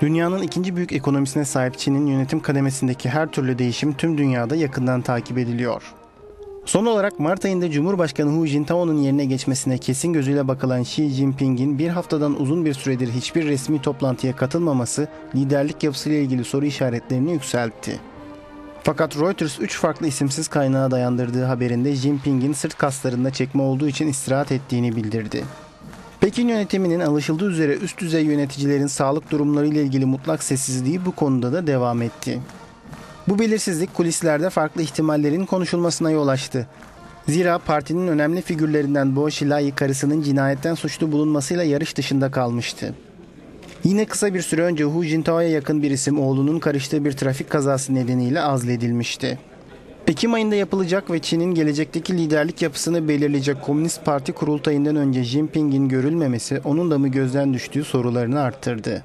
Dünyanın ikinci büyük ekonomisine sahip Çin'in yönetim kademesindeki her türlü değişim tüm dünyada yakından takip ediliyor. Son olarak Mart ayında Cumhurbaşkanı Hu Jintao'nun yerine geçmesine kesin gözüyle bakılan Xi Jinping'in bir haftadan uzun bir süredir hiçbir resmi toplantıya katılmaması liderlik yapısıyla ilgili soru işaretlerini yükseltti. Fakat Reuters 3 farklı isimsiz kaynağa dayandırdığı haberinde Jinping'in sırt kaslarında çekme olduğu için istirahat ettiğini bildirdi. Pekin yönetiminin alışıldığı üzere üst düzey yöneticilerin sağlık durumları ile ilgili mutlak sessizliği bu konuda da devam etti. Bu belirsizlik kulislerde farklı ihtimallerin konuşulmasına yol açtı. Zira partinin önemli figürlerinden Bo Xilai karısının cinayetten suçlu bulunmasıyla yarış dışında kalmıştı. Yine kısa bir süre önce Hu Jintao'ya yakın bir isim oğlunun karıştığı bir trafik kazası nedeniyle azledilmişti. Ekim ayında yapılacak ve Çin'in gelecekteki liderlik yapısını belirleyecek Komünist Parti kurultayından önce Jinping'in görülmemesi onun da mı gözden düştüğü sorularını arttırdı.